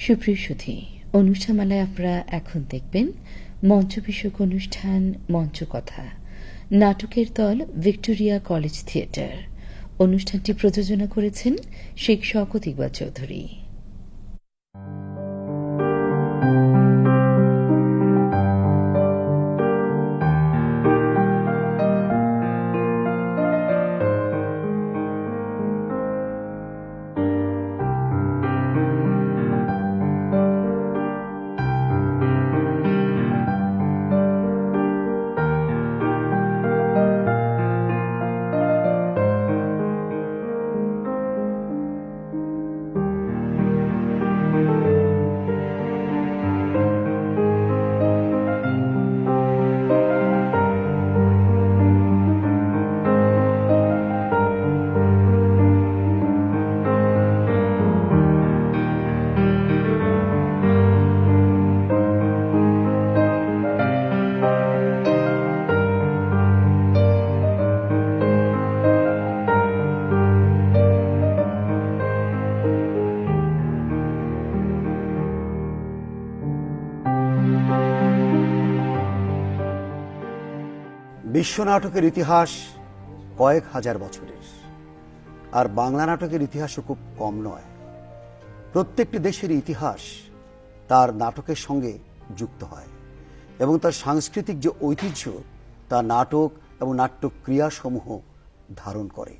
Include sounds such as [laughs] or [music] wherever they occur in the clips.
সুপ্রিয় সুধী অনুষ্ঠানমালায় আপনারা এখন দেখবেন মঞ্চ বিষয়ক অনুষ্ঠান মঞ্চ কথা নাটকের দল ভিক্টোরিয়া কলেজ থিয়েটার। অনুষ্ঠানটি প্রযোজনা করেছেন শেখ শকত ইকবাল চৌধুরী। বিশ্ব নাটকের ইতিহাস কয়েক হাজার বছরের। আর বাংলা নাটকের ইতিহাসও খুব কম নয়। প্রত্যেকটি দেশের ইতিহাস তার নাটকের সঙ্গে যুক্ত হয় এবং তার সাংস্কৃতিক যে ঐতিহ্য, তা নাটক এবং নাট্য ক্রিয়াসমূহ ধারণ করে।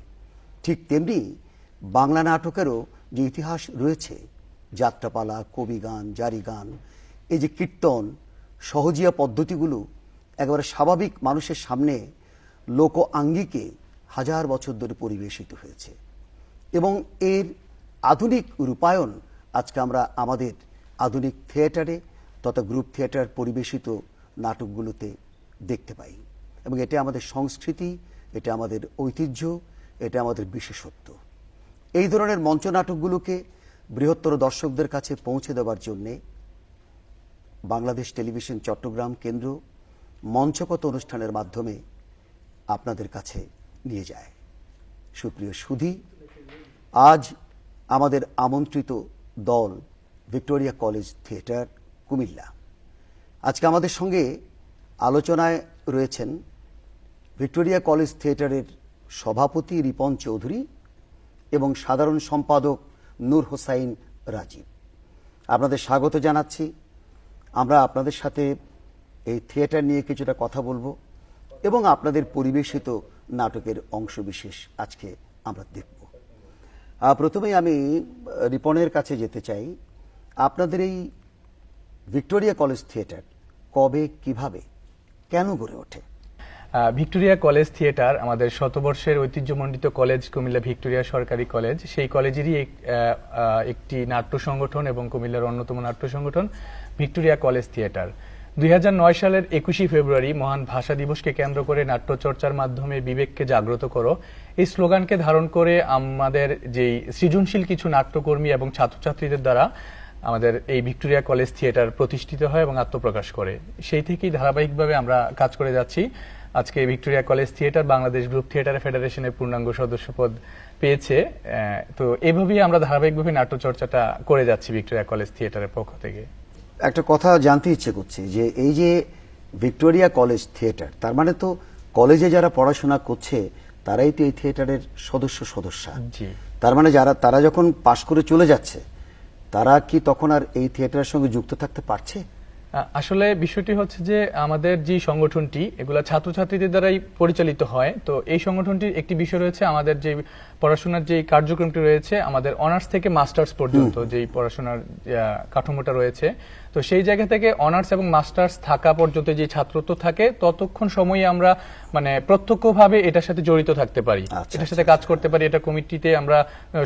ঠিক তেমনি বাংলা নাটকেরও যে ইতিহাস রয়েছে, যাত্রাপালা, কবিগান জারি গান এই যে কীর্তন, সহজিয়া পদ্ধতিগুলো একেবারে স্বাভাবিক মানুষের সামনে লোক আঙ্গিকে হাজার বছর ধরে পরিবেশিত হয়েছে। এবং এর আধুনিক রূপায়ণ আজকে আমরা আমাদের আধুনিক থিয়েটারে তথা গ্রুপ থিয়েটার পরিবেশিত নাটকগুলোতে দেখতে পাই। এবং এটা আমাদের সংস্কৃতি, এটা আমাদের ঐতিহ্য, এটা আমাদের বিশেষত্ব। এই ধরনের মঞ্চ নাটকগুলোকে বৃহত্তর দর্শকদের কাছে পৌঁছে দেওয়ার জন্যে বাংলাদেশ টেলিভিশন চট্টগ্রাম কেন্দ্র মঞ্চগত অনুষ্ঠানের মাধ্যমে আপনাদের কাছে নিয়ে যায়। সুপ্রিয় সুধী, আজ আমাদের আমন্ত্রিত দল ভিক্টোরিয়া কলেজ থিয়েটার, কুমিল্লা। আজকে আমাদের সঙ্গে আলোচনায় রয়েছেন ভিক্টোরিয়া কলেজ থিয়েটারের সভাপতি রিপন চৌধুরী এবং সাধারণ সম্পাদক নূর হোসাইন রাজীব। আপনাদের স্বাগত জানাচ্ছি। আমরা আপনাদের সাথে এই থিয়েটার নিয়ে কিছুটা কথা বলব এবং আপনাদের পরিবেশিত নাটকের অংশবিশেষ আজকে আমরা দেখব। আহ, প্রথমেই আমি রিপনের কাছে যেতে চাই। আপনাদের এই ভিক্টোরিয়া কলেজ থিয়েটার কবে কীভাবে কেন গড়ে ওঠে? ভিক্টোরিয়া কলেজ থিয়েটার আমাদের শতবর্ষের ঐতিহ্যমণ্ডিত কলেজ কুমিল্লা ভিক্টোরিয়া সরকারি কলেজ। সেই কলেজেরই একটি নাট্য সংগঠন এবং কুমিল্লার অন্যতম নাট্য সংগঠন ভিক্টোরিয়া কলেজ থিয়েটার। দুই হাজার নয় সালের একুশে ফেব্রুয়ারি মহান ভাষা দিবসকে কেন্দ্র করে নাট্যচর্চার মাধ্যমে বিবেককে জাগ্রত করো। এই স্লোগানকে ধারণ করে আমাদের যেই সৃজনশীল কিছু নাট্যকর্মী এবং ছাত্রছাত্রীদের দ্বারা আমাদের এই ভিক্টোরিয়া কলেজ থিয়েটার প্রতিষ্ঠিত হয় এবং আত্মপ্রকাশ করে। সেই থেকেই ধারাবাহিকভাবে আমরা কাজ করে যাচ্ছি। আজকে Victoria college theatre Bangladesh group theatre ফেডারেশনের পূর্ণাঙ্গ সদস্যপদ পেয়েছে। তো এভাবেই আমরা ধারাবাহিকভাবে নাট্যচর্চাটা করে যাচ্ছি ভিক্টোরিয়া কলেজ থিয়েটারের পক্ষ থেকে। একটা কথা জানতে ইচ্ছে করছে যে এই যে ভিক্টোরিয়া কলেজ থিয়েটার তার মানে তো কলেজে যারা পড়াশোনা করছে তারাই তো এই থিয়েটারের সদস্য সদস্যা। তার মানে যারা তারা যখন পাশ করে চলে যাচ্ছে তারা কি তখন আর এই থিয়েটারের সঙ্গে যুক্ত থাকতে পারছে? আসলে বিষয়টি হচ্ছে যে আমাদের যে সংগঠনটি এগুলা ছাত্রছাত্রীদের দ্বারাই পরিচালিত হয়। তো এই সংগঠনটির একটি বিষয় রয়েছে আমাদের যে পড়াশোনার যে কার্যক্রমটি রয়েছে আমাদের অনার্স থেকে মাস্টার্স পর্যন্ত যেই পড়াশোনার কাঠামোটা রয়েছে। তো সেই জায়গা থেকে অনার্স এবং মাস্টার্স থাকা পর্যন্ত যে ছাত্রত্ব থাকে ততক্ষণ সময়ে আমরা মানে প্রত্যক্ষভাবে এটার সাথে জড়িত থাকতে পারি। আচ্ছা, এটার সাথে কাজ করতে পারি এটা কমিটিতে আমরা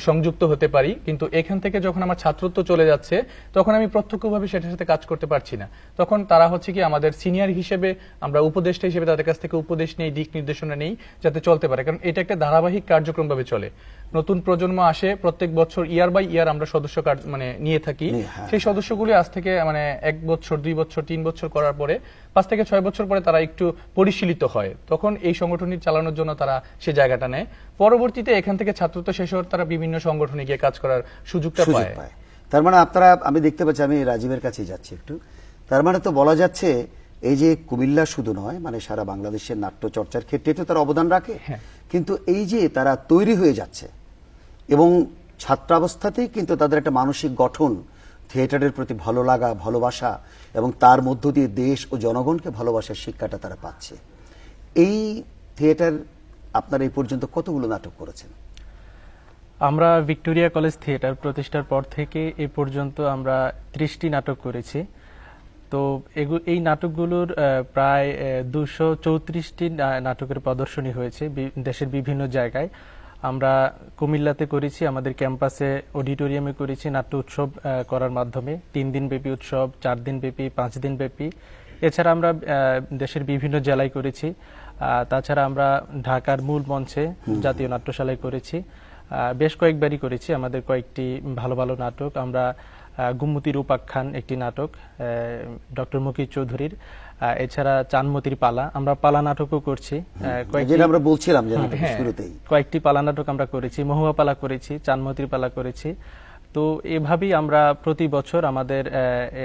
সংযুক্ত হতে পারি। কিন্তু এখান থেকে যখন আমার ছাত্রত্ব চলে যাচ্ছে তখন আমি প্রত্যক্ষভাবে সেটার সাথে কাজ করতে পারছি না। তখন তারা হচ্ছে কি আমাদের সিনিয়র হিসেবে আমরা উপদেষ্টা হিসেবে তাদের কাছ থেকে উপদেশ নেই দিক নির্দেশনা নেই যাতে চলতে পারে। কারণ এটা একটা ধারাবাহিক কার্যক্রম ভাবে চলে। নতুন প্রজন্ম আসে প্রত্যেক বছর ইয়ার বাই ইয়ার আমরা সদস্য কার্ড- মানে নিয়ে থাকি। হ্যাঁ। সেই সদস্যগুলি আজ থেকে মানে এক বছর দুই বছর তিন বছর করার পরে পাঁচ থেকে ছয় বছর পরে তারা একটু পরিশীলিত হয়। তখন এই সংগঠনটি চালানোর জন্য তারা সে জায়গাটা নেয়। পরবর্তীতে এখান থেকে ছাত্রত্ব শেষ হওয়ার তারা বিভিন্ন সংগঠনে গিয়ে কাজ করার সুযোগটা পায়। তার মানে আপনারা আমি দেখতে পাচ্ছি আমি রাজীবের কাছে যাচ্ছি একটু। তার মানে তো বলা যাচ্ছে এই যে কুমিল্লা শুধু নয় মানে সারা বাংলাদেশের নাট্য চর্চার ক্ষেত্রে তো তারা অবদান রাখে। হ্যাঁ। কিন্তু এই যে তারা তৈরি হয়ে যাচ্ছে, এবং ছাত্রাবস্থাতেই কিন্তু তাদের একটা মানসিক গঠন, থিয়েটারের প্রতি ভালো লাগা, ভালোবাসা, এবং তার মধ্য দিয়ে দেশ ও জনগণকে ভালোবাসার শিক্ষাটা তারা পাচ্ছে। এই থিয়েটার আপনারা এই পর্যন্ত কতগুলো নাটক করেছেন? আমরা ভিক্টোরিয়া কলেজ থিয়েটার প্রতিষ্ঠার পর থেকে এ পর্যন্ত আমরা ত্রিশটি নাটক করেছি। তো এই নাটকগুলোর প্রায় দুশো চৌত্রিশটি নাটকের প্রদর্শনী হয়েছে দেশের বিভিন্ন জায়গায়। আমরা কুমিল্লাতে করেছি আমাদের ক্যাম্পাসে অডিটোরিয়ামে করেছি নাট্য উৎসব করার মাধ্যমে। তিন দিন ব্যাপী উৎসব চার দিন ব্যাপী পাঁচ দিন ব্যাপী। এছাড়া আমরা দেশের বিভিন্ন জেলায় করেছি। তাছাড়া আমরা ঢাকার মূল মঞ্চে জাতীয় নাট্যশালায় করেছি। বেশ কয়েকবারই করেছি আমাদের কয়েকটি ভালো ভালো নাটক। আমরা গুম্মতির উপাখ্যান একটি নাটক ডক্টর মুকির চৌধুরীর। এছাড়া চানমতির পালা আমরা পালা নাটকও করছি। যেটা আমরা বলছিলাম হ্যাঁ। শুরুতেই। কয়েকটি পালা নাটক আমরা করেছি মহুয়া পালা করেছি চানমতির পালা করেছি। তো এভাবেই আমরা প্রতি বছর আমাদের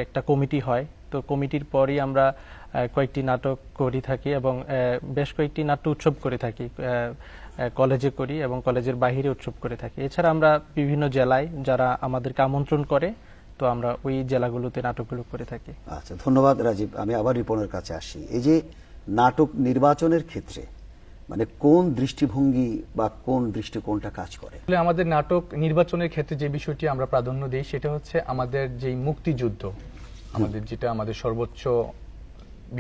একটা কমিটি হয়। তো কমিটির পরই আমরা কয়েকটি নাটক করি থাকি এবং বেশ কয়েকটি নাট্য উৎসব করে থাকি। কলেজে করি এবং কলেজের বাইরে উৎসব করে থাকি। এছাড়া আমরা বিভিন্ন জেলায় যারা আমাদেরকে আমন্ত্রণ করে তো আমরা ওই জেলাগুলোতে নাটকগুলো করে থাকি। আচ্ছা ধন্যবাদ রাজীব আমি আবার রিপনের কাছে আসি। এই যে নাটক নির্বাচনের ক্ষেত্রে মানে কোন দৃষ্টিভঙ্গি বা কোন দৃষ্টিকোণটা কাজ করে? আমাদের নাটক নির্বাচনের ক্ষেত্রে যে বিষয়টি আমরা প্রাধান্য দিই সেটা হচ্ছে আমাদের যেই মুক্তিযুদ্ধ আমাদের যেটা আমাদের সর্বোচ্চ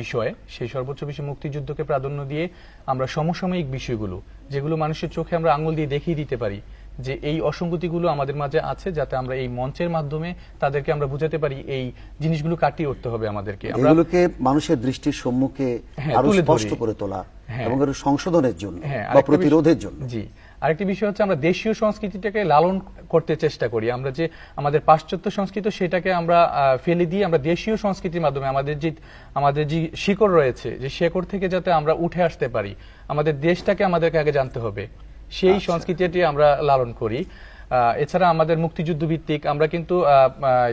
বিষয় সেই সর্বোচ্চ বিষয় মুক্তিযুদ্ধকে প্রাধান্য দিয়ে আমরা সমসাময়িক বিষয়গুলো যেগুলো মানুষের চোখে আমরা আঙুল দিয়ে দেখিয়ে দিতে পারি যে এই অসঙ্গতিগুলো আমাদের মাঝে আছে যাতে আমরা এই মঞ্চের মাধ্যমে তাদেরকে আমরা বুঝাতে পারি এই জিনিসগুলো কাটিয়ে উঠতে হবে আমাদেরকে। এগুলোকে মানুষের দৃষ্টির সম্মুখে হ্যাঁ, আরও স্পষ্ট করে তোলা হ্যাঁ। এবং এর সংশোধনের জন্য হ্যাঁ, বা প্রতিরোধের জন্য। জি। আরেকটি বিষয় হচ্ছে আমরা দেশীয় সংস্কৃতিটাকে লালন করতে চেষ্টা করি। আমরা যে আমাদের পাশ্চাত্য সংস্কৃতি সেটাকে আমরা ফেলে দিয়ে আমরা দেশীয় সংস্কৃতির মাধ্যমে আমাদের যে আমাদের যে শিকড় রয়েছে যে শেকড় থেকে যাতে আমরা উঠে আসতে পারি আমাদের দেশটাকে আমাদেরকে আগে জানতে হবে। সেই আচ্ছা। সংস্কৃতিটি আমরা লালন করি। এছাড়া আমাদের মুক্তিযুদ্ধ ভিত্তিক আমরা কিন্তু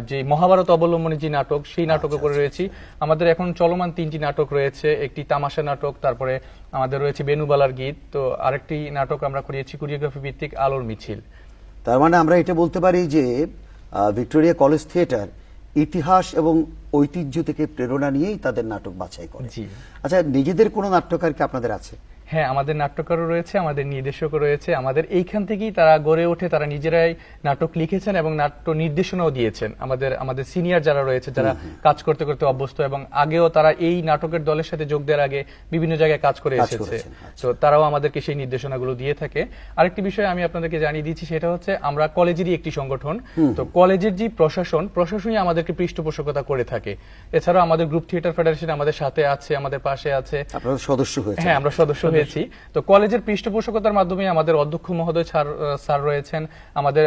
যে মহাভারত অবলম্বনে যে নাটক সেই আচ্ছা, নাটকে করে রয়েছি। আমাদের এখন চলমান তিনটি নাটক রয়েছে। একটি তামাশা নাটক তারপরে আমাদের রয়েছে বেনুবালার গীত। তো আরেকটি নাটক আমরা করিয়েছি কোরিওগ্রাফি ভিত্তিক আলোর মিছিল। তার মানে আমরা এটা বলতে পারি যে ভিক্টোরিয়া কলেজ থিয়েটার ইতিহাস এবং ঐতিহ্য থেকে প্রেরণা নিয়েই তাদের নাটক বাছাই করে। আচ্ছা নিজেদের কোনো নাট্যকার কি আপনাদের আছে? হ্যাঁ আমাদের নাট্যকারও রয়েছে আমাদের নির্দেশকও রয়েছে আমাদের এইখান থেকেই তারা গড়ে ওঠে তারা নিজেরাই নাটক লিখেছেন এবং নাট্য নির্দেশনাও দিয়েছেন। আমাদের আমাদের সিনিয়র যারা রয়েছে যারা কাজ করতে করতে অভ্যস্ত এবং আগেও তারা এই নাটকের দলের সাথে যোগ দেওয়ার আগে বিভিন্ন জায়গায় কাজ করে এসেছে। আচ্ছা। তো তারাও আমাদেরকে সেই নির্দেশনাগুলো দিয়ে থাকে। আরেকটি বিষয় আমি আপনাদেরকে জানিয়ে দিচ্ছি সেটা হচ্ছে আমরা কলেজেরই একটি সংগঠন। তো কলেজের যে প্রশাসন প্রশাসনই আমাদেরকে পৃষ্ঠপোষকতা করে থাকে। এছাড়াও আমাদের গ্রুপ থিয়েটার ফেডারেশন আমাদের সাথে আছে আমাদের পাশে আছে। আপনারা সদস্য হয়েছে হ্যাঁ আমরা সদস্য হয়েছি তো কলেজের পৃষ্ঠপোষকতার মাধ্যমে আমাদের অধ্যক্ষ মহোদয় স্যার রয়েছেন। আমাদের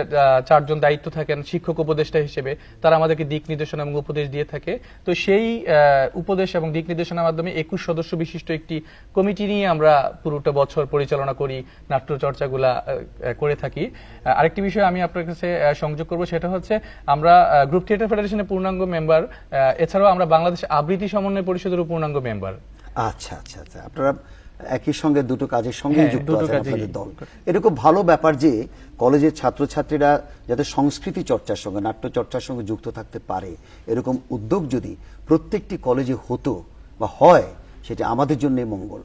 চারজন দায়িত্ব থাকেন শিক্ষক উপদেষ্টা হিসেবে। তারা আমাদেরকে দিক নির্দেশনা এবং উপদেশ দিয়ে থাকে। তো সেই উপদেশ এবং দিক নির্দেশনার মাধ্যমে একুশ সদস্য বিশিষ্ট একটি কমিটি নিয়ে আমরা পুরোটা বছর পরিচালনা করি নাট্য চর্চাগুলা আহ, আহ, করে থাকি। আরেকটি বিষয় আমি আপনার কাছে সংযোগ করব সেটা হচ্ছে আমরা গ্রুপ থিয়েটার ফেডারেশনের পূর্ণাঙ্গ মেম্বার এছাড়াও আমরা বাংলাদেশ আবৃত্তি সমন্বয় পরিষদের পূর্ণাঙ্গ মেম্বার। আচ্ছা আচ্ছা আচ্ছা। আপনারা একই সঙ্গে দুটো কাজের সঙ্গে হ্যাঁ, যুক্ত আছেন আপনাদের দল। এরকম ভালো ব্যাপার যে কলেজের ছাত্রছাত্রীরা যাতে সংস্কৃতি চর্চার সঙ্গে নাট্য চর্চার সঙ্গে যুক্ত থাকতে পারে এরকম উদ্যোগ যদি প্রত্যেকটি কলেজে হতো বা হয় সেটা আমাদের জন্যই মঙ্গল।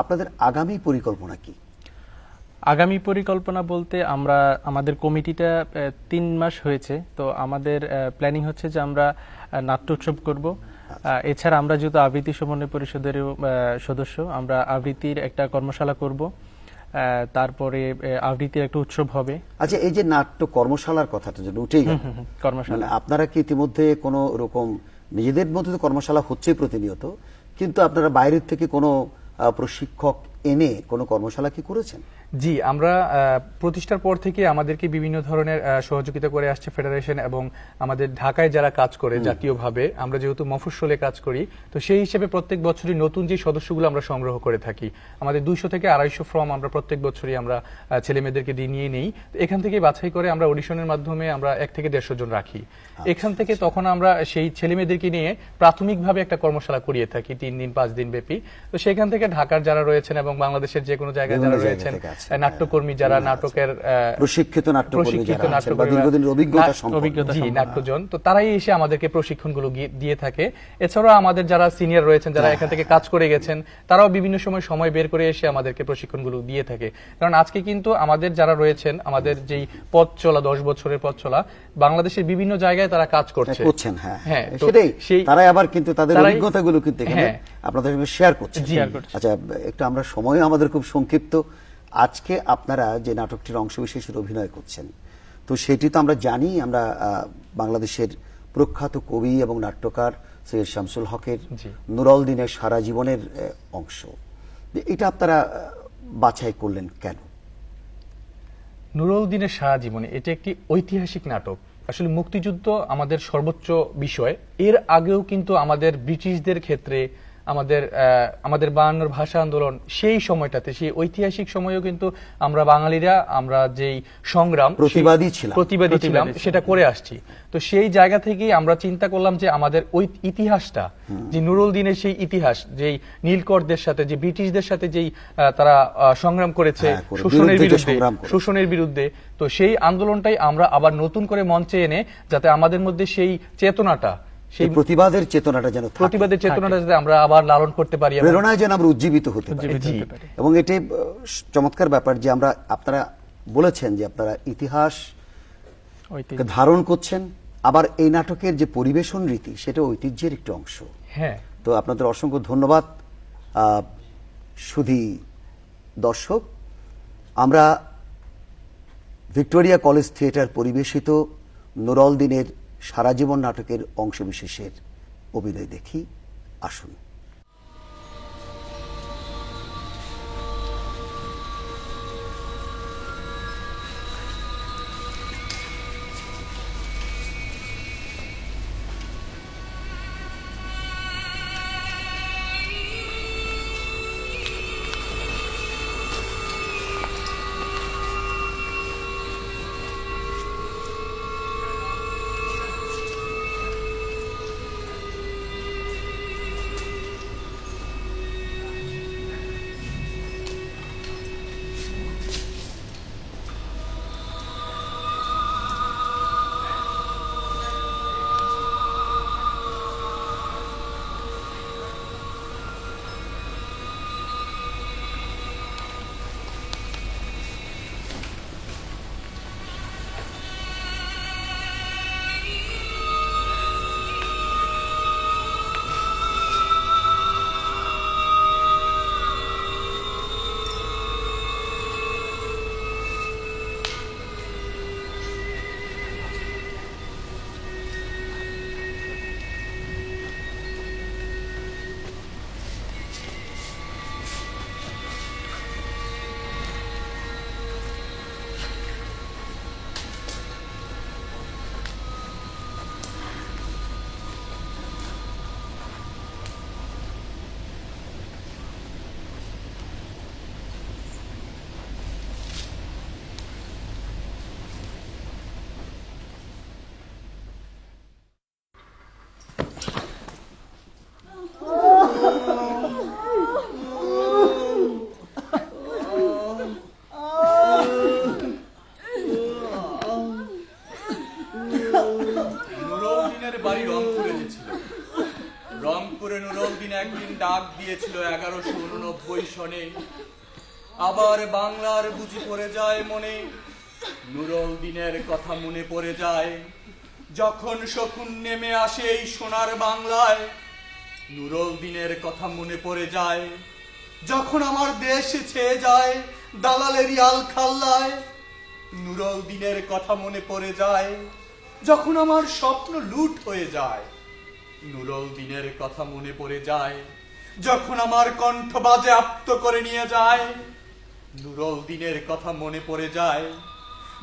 আপনাদের আগামী পরিকল্পনা কি? আগামী পরিকল্পনা বলতে আমরা আমাদের কমিটিটা তিন মাস হয়েছে তো আমাদের প্ল্যানিং হচ্ছে যে আমরা নাট্য উৎসব করব। এছাড়া আমরা যেহেতু আবৃত্তি সমন্বয় পরিষদেরও আহ, সদস্য আমরা আবৃত্তির একটা কর্মশালা করব। তারপরে আবৃত্তির একটা উৎসব হবে। আচ্ছা এই যে নাট্য কর্মশালার কথাটা যেন উঠেই কর্মশালা। মানে আপনারা কি ইতিমধ্যে কোনো রকম নিজেদের মধ্যে তো কর্মশালা হচ্ছে প্রতিনিয়ত কিন্তু আপনারা বাইরের থেকে কোনো প্রশিক্ষক এনে কোনো কর্মশালা কি করেছেন? জি আমরা প্রতিষ্ঠার পর থেকে আমাদেরকে বিভিন্ন ধরনের সহযোগিতা করে আসছে ফেডারেশন এবং আমাদের ঢাকায় যারা কাজ করে জাতীয়ভাবে আমরা যেহেতু মফস্বলে কাজ করি তো সেই হিসেবে প্রত্যেক বছরই নতুন যে সদস্যগুলো আমরা সংগ্রহ করে থাকি আমাদের দুইশো থেকে আড়াইশো ফর্ম আমরা প্রত্যেক বছরই আমরা ছেলে মেয়েদেরকে দিয়ে নিয়ে নেই। এখান থেকে বাছাই করে আমরা অডিশনের মাধ্যমে আমরা এক থেকে দেড়শো জন রাখি। এখান থেকে তখন আমরা সেই ছেলে মেয়েদেরকে নিয়ে প্রাথমিকভাবে একটা কর্মশালা করিয়ে থাকি তিন দিন পাঁচ দিন ব্যাপী। তো সেখান থেকে ঢাকার যারা রয়েছেন এবং বাংলাদেশের যে কোনো জায়গায় যারা রয়েছেন নাট্যকর্মী যারা নাটকের প্রশিক্ষিত নাট্যকর্মী যারা দীর্ঘদিনের অভিজ্ঞতা অভিজ্ঞতা জি নাট্যজন। তো তারাই এসে আমাদেরকে প্রশিক্ষণগুলো দিয়ে থাকে। এছাড়াও আমাদের যারা সিনিয়র রয়েছেন যারা এখান থেকে কাজ করে গেছেন তারাও বিভিন্ন সময় সময় বের করে এসে আমাদেরকে প্রশিক্ষণগুলো দিয়ে থাকে। কারণ আজকে কিন্তু আমাদের যারা রয়েছেন আমাদের যেই পথ চলা দশ বছরের পথ চলা বাংলাদেশের বিভিন্ন জায়গায় তারা কাজ করছে। করছেন হ্যাঁ। হ্যাঁ সেটাই। সেই তারাই আবার কিন্তু তাদের অভিজ্ঞতাগুলো কিন্তু এখানে হ্যাঁ। আপনাদের সঙ্গে শেয়ার শেয়ার করছে। আচ্ছা একটু আমরা সময় আমাদের খুব সংক্ষিপ্ত। আজকে আপনারা যে নাটকটির অংশবিশেষের অভিনয় করছেন তো সেটি তো আমরা জানি আমরা বাংলাদেশের প্রখ্যাত কবি এবং নাট্যকার সৈয়দ শামসুল হকের। নুরল দিনের সারা জীবনের অংশ। এটা আপনারা বাছাই করলেন কেন? নুরুল দিনের সারা জীবনে এটা একটি ঐতিহাসিক নাটক। আসলে মুক্তিযুদ্ধ আমাদের সর্বোচ্চ বিষয়। এর আগেও কিন্তু আমাদের ব্রিটিশদের ক্ষেত্রে আমাদের আহ, আমাদের বায়ান্নর ভাষা আন্দোলন সেই সময়টাতে সেই ঐতিহাসিক সময়েও কিন্তু আমরা বাঙালিরা আমরা যেই সংগ্রাম প্রতিবাদী ছিলাম। প্রতিবাদী ছিলাম সেটা করে আসছি তো সেই জায়গা থেকেই আমরা চিন্তা করলাম যে আমাদের ওই ইতিহাসটা যে নুরুল দিনের সেই ইতিহাস যেই নীলকরদের সাথে যে ব্রিটিশদের সাথে যেই আহ, তারা আহ, সংগ্রাম করেছে হ্যাঁ, শোষণের বিরুদ্ধে। শোষণের বিরুদ্ধে তো সেই আন্দোলনটাই আমরা আবার নতুন করে মঞ্চে এনে যাতে আমাদের মধ্যে সেই চেতনাটা সেই প্রতিবাদের চেতনাটা যেন প্রতিবাদের চেতনাটা যাতে আমরা আবার লালন করতে পারি প্রেরণায় যেন আমরা উজ্জীবিত হতে পারি। এবং এটি চমৎকার ব্যাপার যে আমরা আপনারা বলেছেন যে আপনারা ইতিহাস ধারণ করছেন আবার এই নাটকের যে পরিবেশন রীতি সেটা ঐতিহ্যের একটি অংশ। হ্যাঁ। তো আপনাদের অসংখ্য ধন্যবাদ। আহ, সুধী দর্শক আমরা ভিক্টোরিয়া কলেজ থিয়েটার পরিবেশিত নুরল দিনের সারা জীবন নাটকের অংশবিশেষের অভিনয় দেখি আসুন। বাড়ি রংপুরে যে ছিল রংপুরে নুরউদ্দিন একদিন ডাক দিয়েছিল এগারোশো উননব্বই সনে। আবার বাংলার বুঝি পড়ে যায় মনে নুরউদ্দিনের কথা মনে পড়ে যায়। যখন শকুন নেমে আসে এই সোনার বাংলায় নুরউদ্দিনের কথা মনে পড়ে যায়। যখন আমার দেশ ছেয়ে যায় দালালেরই আল খাল্লায় নুরউদ্দিনের কথা মনে পড়ে যায়। যখন আমার স্বপ্ন লুট হয়ে যায় নুরউদ্দিনের কথা মনে পড়ে যায়। যখন আমার কণ্ঠ বাজে আপ্ত করে নিয়ে যায়, নুরল দিনের কথা মনে পড়ে যায়।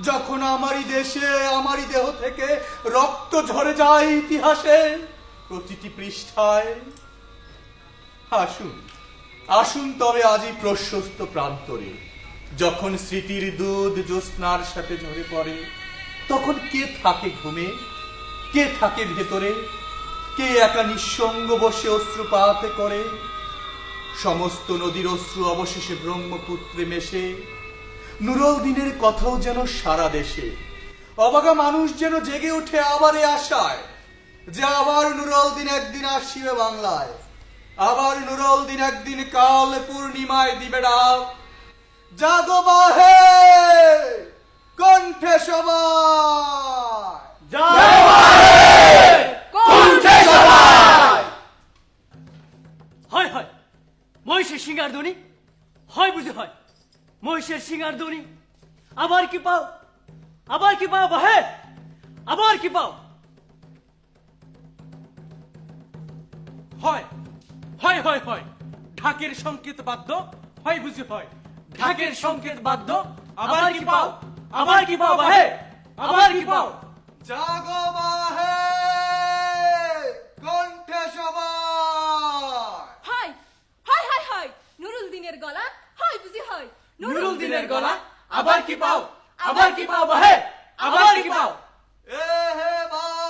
যখন আমারই দেশে, আমারই দেহ থেকে রক্ত ঝরে যায় ইতিহাসে, প্রতিটি পৃষ্ঠায়, আসুন আসুন তবে আজই প্রশস্ত প্রান্তরে। যখন স্মৃতির দুধ জ্যোৎস্নার সাথে ঝরে পড়ে তখন কে থাকে ঘুমে? কে থাকে ভেতরে? কে একা নিঃসঙ্গ বসে অশ্রুপাত করে? সমস্ত নদীর অশ্রু অবশেষে ব্রহ্মপুত্রে মেশে। নুরল দিনের কথাও যেন সারা দেশে। অবাগা মানুষ যেন জেগে ওঠে আবারে আশায় যে আবার নুরল দিন একদিন আসিবে বাংলায়। আবার নুরল দিন একদিন কাল পূর্ণিমায় দিবে ডাক। জাগো বাহে! কণ্ঠে সবাই। হয় হয়। মহিষের সিঙ্গার ধ্বনি? হয় বুঝে হয়। মহিষের সিঙ্গার ধ্বনি? আবার কি পাও? আবার কি পাও? বাহে! আবার কি পাও? হয়। হয় হয় হয়। ঢাকের সংকেত বাদ্য? হয় বুঝি হয়। ঢাকের সংকেত বাদ্য? আবার কি পাও? আবার কি পাও বাহে? আমার কি পাও? জাগো বাহে! কণ্ঠে সবাই! Hi hi hi hi Nurul দিনের গলা? হাই বুঝি হাই নুরুল দিনের গলা? আবার কি পাও? আবার কি পাও? বাহে? আবার কি পাও? এ হে বাহে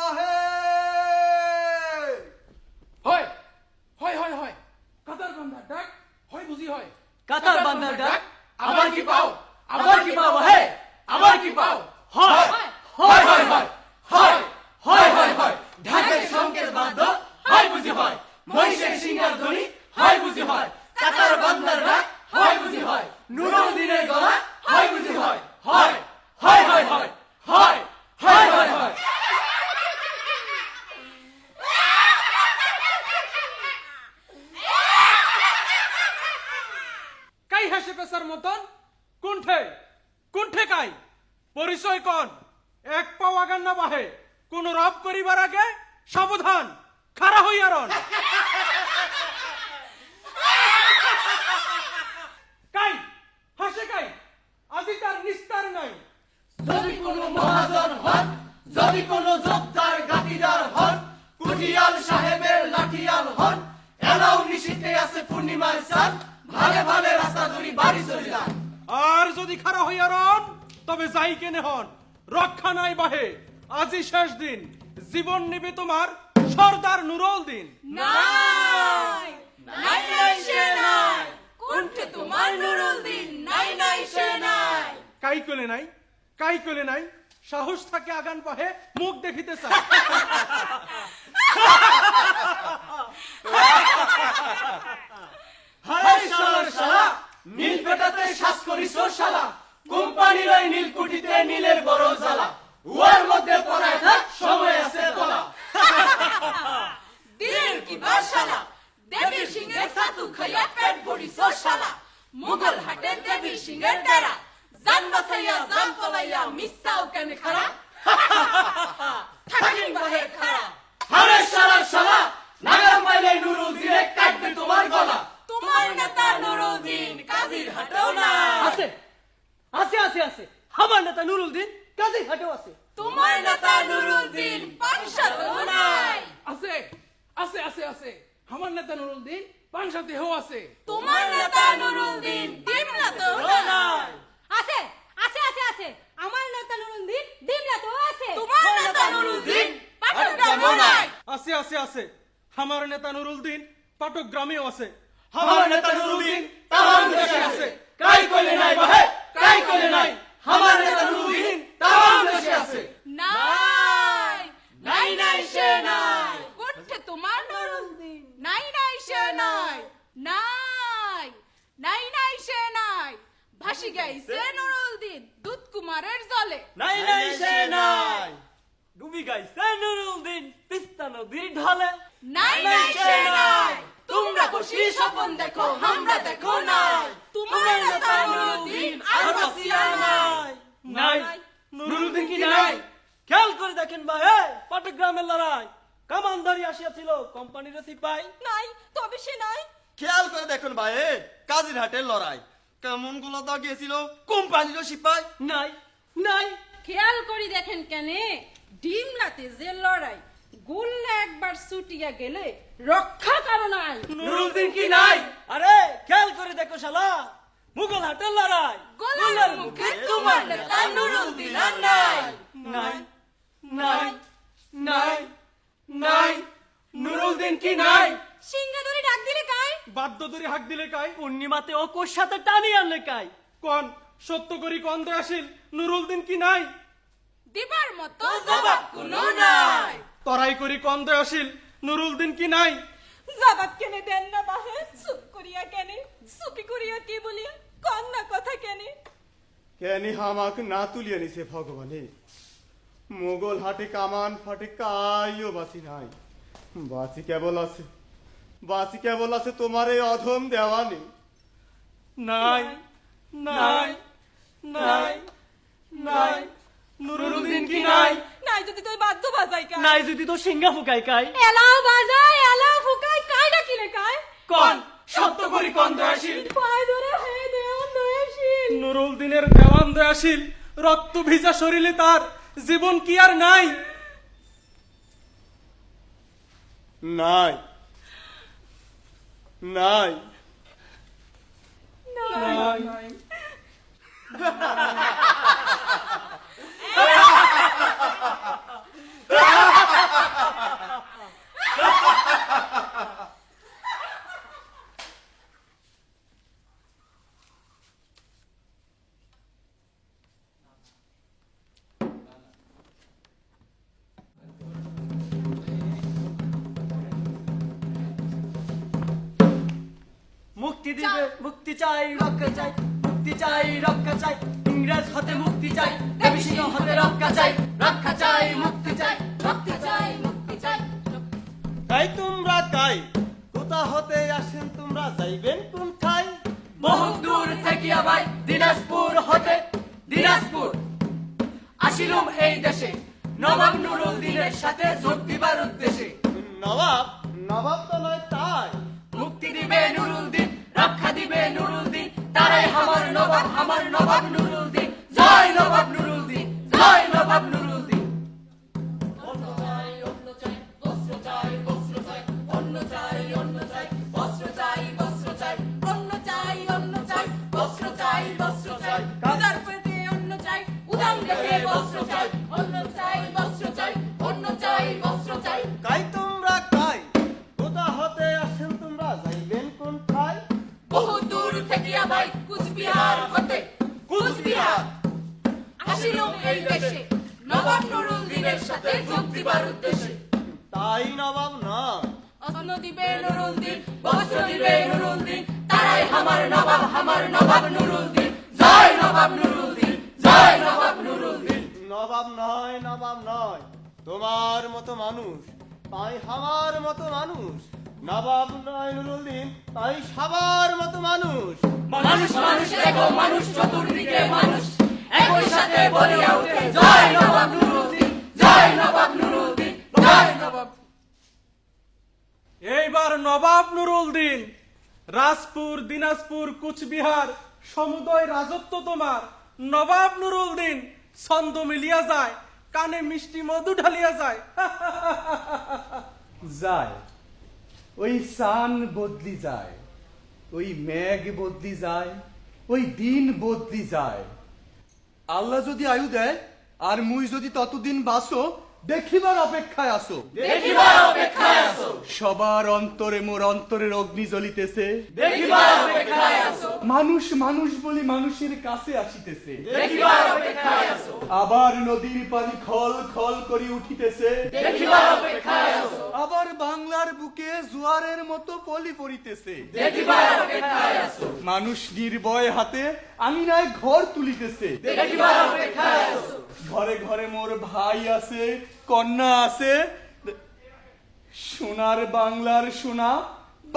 যাই কেনে হন। রক্ষা নাই বাহে। আজি শেষ দিন। জীবন নিবে তোমার সর্দার নুরল দিন। নাই। নাই নাই সে নাই। কণ্ঠে তোমার নুরুল দিন? নাই নাই সে নাই। কাই কলে নাই কাই কলে নাই। সাহস থাকে আগান পাহে মুখ দেখিতে চায়। হায় শালার শালা নীল পেটাতে শ্বাস করিস শালা। কোম্পানির ওই নীল কুটিতে নীলের বড় জ্বালা। উয়ার মধ্যে পড়ায় থাক সময় আছে তোলা দিলের কি বাসালা? দেবীর সিংহের সাতু খাইয়া পেট ভরি শালা। মুঘল হাটের দেবীর সিংহের ডেরা। জান বাসাইয়া জান পলাইয়া মিসাও কেন খারা থাকিন বাহে খারা হারে শালার শালা নাগাল পাইলে নুরুল দিলে কাটবে তোমার গলা। তোমার নেতা নুরুদ্দিন কাজীর হাটেও না আছে। আছে আছে আছে। আমার নেতা নুরুল দিন কাজী হাটেও আছে। তোমার নেতা পাঁচশাতেও নাই। আছে আছে আছে আছে। আমার নেতা নুরুল দিন পাংশা দেহ আছে। তোমার নেতা দিমনাতেও নাই। আছে আছে আছে আছে। আমার নেতা নুরুদ্দিন দিমলাতেও আছে। তোমার নেতা পাটগ্রামেও নাই। আছে আছে আছে। আমার নেতা নুরুল দিন পাটক গ্রামেও আছে। আমার নেতা নুরুল দিন তামাম দেশে আছে। কাই কইলে নাই বাহে? কাই কইলে নাই। আমার নেতা নুরুল দিন তামাম দেশে আছে। নাই। নাই নাই সে নাই। কোঠে তোমার নুরুদ্দিন নাই নাই সে নাই। নাই। নাই নাই সে নাই। ভাসি গাইছে নুরুদ্দিন দুধ কুমারের জলে। নাই নাই সে নাই। ডুবি গাইছে নুরুল দিন তিস্তা নদীর ঢলে। নাই নাই সে নাই। তোমরা খুশি স্বপন দেখো আমরা দেখো নাই। তোমার নেতা নুরুদ্দিন আর বাসিয়া নাই নাই নুরুল দিন কি নাই খেয়াল করে দেখেন ভাই পাটগ্রামের লড়াই। কামানদারি আসিয়াছিল কোম্পানির সিপাই। নাই তবে সে নাই। খেয়াল করে দেখুন ভাই কাজির হাটের লড়াই। কেমন গলা দাগিয়েছিল কোম্পানিরও সিপাই। নাই নাই। খেয়াল করি দেখেন কেনে ডিমলাতে যে লড়াই গুল্লা একবার ছুটিয়া গেলে রক্ষা কারও নাই। নুরুদ্দিন কি নাই? আরে খেয়াল করে দেখো শালা মুঘল হাটের লড়াই। গোলার মুখে তোমার নেতা নুরুদ্দিন আর নাই। নাই। নাই নাই নাই নুরুদ্দিন কি নাই? সিংহাদুরি ডাক দিলে কাই? বাদ্য ধরে হাক দিলে কাই? পূর্ণিমাতে ও কোর সাথে টানি আনলে কাই? কোন? সত্য করি কোন দয়াশীল? নুরুল দিন কি নাই? দিবার মতো জবাব কোনো নাই। তরাই করি কোন দয়াশীল? নুরুল দিন কি নাই? জবাব কেনে দেন না বাহে? চুপ করিয়া কেনে? চুপি করিয়া কি বলিয়া? কন্যা কথা কেনে? কেনি হামাক না তুলিয়ে নিছে ভগবানে। মোগল হাটে কামান ফাটে কাইও বাসি নাই। বাসি কেবল আছে। বাসি কেবল আছে তোমার এই অধম দেওয়ানি নাই। নাই নাই নাই নুরুদ্দিন কি নাই? নাই যদি তুই বাদ্য বাজাই কাই। নাই যদি তো সিংহা ফুকাই কাই। এলাও বাজাই এলাও ফুকাই কাই ডাকিলে কাই? কোন সত্য করি কোন দয়াশীল। পায় ধরে হে দেওয়ান দয়াশীল। নুরুলদিনের দেওয়ান দয়াশীল রক্ত ভিজা শরীরে তার জীবন কি আর নাই? নাই। নাই। নাই। [laughs] মুক্তি দিবে মুক্তি চাই রক্ষা চাই মুক্তি চাই রক্ষা চাই। ইংরেজ হতে মুক্তি চাই দেবী সিংহ হতে রক্ষা চাই রক্ষা চাই মুক্তি চাই মুক্তি চাই মুক্তি চাই। তাই তোমরা কাই কোথা হতে আসেন তোমরা যাইবেন কোন ঠাই বহু দূর থেকে দিনাজপুর হতে দিনাজপুর। আসিলুম এই দেশে নবাব নুরুল দিনের সাথে যোগ দিবার উদ্দেশ্যে। নবাব নবাব তো নয় তাই। মুক্তি দিবে নুরুল নবাব আমার নবাব নুরুল দিন জয় নবাব কুচবিহার হতে কুচবিহার। আসিলুম এই দেশে নবাব নুরুল দিনের সাথে যোগ দিবার উদ্দেশ্যে। তাই নবাব না। অন্ন দিবে নুরুল দিন বস্ত্র দিবে নুরুল দিন তারাই আমার নবাব আমার নবাব নুরুল দিন জয় নবাব নুরুল দিন জয় নবাব নুরুল দিন নবাব নয় নবাব নয়। তোমার মতো মানুষ তাই আমার মতো মানুষ। নবাব নয় তাই সবার মতো মানুষ। মানুষ মানুষ দেখো মানুষ চতুর্দিকে মানুষ। একই সাথে বলিয়া উঠে জয় নবাব নুরুল দিন জয় নবাব নুরুল দিন জয় নবাব। এইবার নবাব নুরুল দিন রাজপুর দিনাজপুর কুচবিহার সমুদয় রাজত্ব তোমার। নবাব নুরুল দিন ছন্দ মিলিয়া যায় কানে মিষ্টি মধু ঢালিয়া যায়। [laughs] যায়। ওই সান বদলি যায়, ওই মেঘ বদলি যায়, ওই দিন বদলি যায়। আল্লাহ যদি আয়ু দেয়, আর মুই যদি ততদিন বাসো দেখিবার অপেক্ষায় আসো। দেখিবার অপেক্ষায় আছো সবার অন্তরে মোর অন্তরের অগ্নি জ্বলিতেছে। দেখিবার অপেক্ষায় আছো মানুষ মানুষ বলি মানুষের কাছে আসিতেছে। দেখিবার অপেক্ষায় আছো আবার নদীর পানি খল খল করি উঠিতেছে। দেখিবার অপেক্ষায় আছো আবার বাংলার বুকে জোয়ারের মতো পলি পড়িতেছে। দেখিবার অপেক্ষায় আছো মানুষ নির্ভয় হাতে আঙিনায় ঘর তুলিতেছে। দেখিবার অপেক্ষায় আছো ঘরে ঘরে মোর ভাই আছে কন্যা আছে। সোনার বাংলার সোনা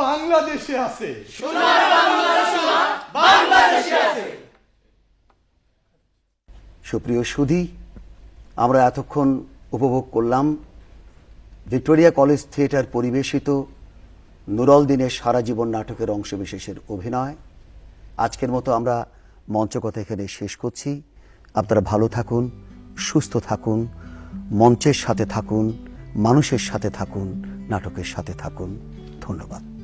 বাংলাদেশে আছে। সোনার বাংলার সোনা বাংলাদেশে আছে। সুপ্রিয় সুধী আমরা এতক্ষণ উপভোগ করলাম ভিক্টোরিয়া কলেজ থিয়েটার পরিবেশিত নুরল দিনের সারা জীবন নাটকের অংশবিশেষের অভিনয়। আজকের মতো আমরা মঞ্চকথা এখানে শেষ করছি। আপনারা ভালো থাকুন সুস্থ থাকুন মঞ্চের সাথে থাকুন মানুষের সাথে থাকুন নাটকের সাথে থাকুন। ধন্যবাদ।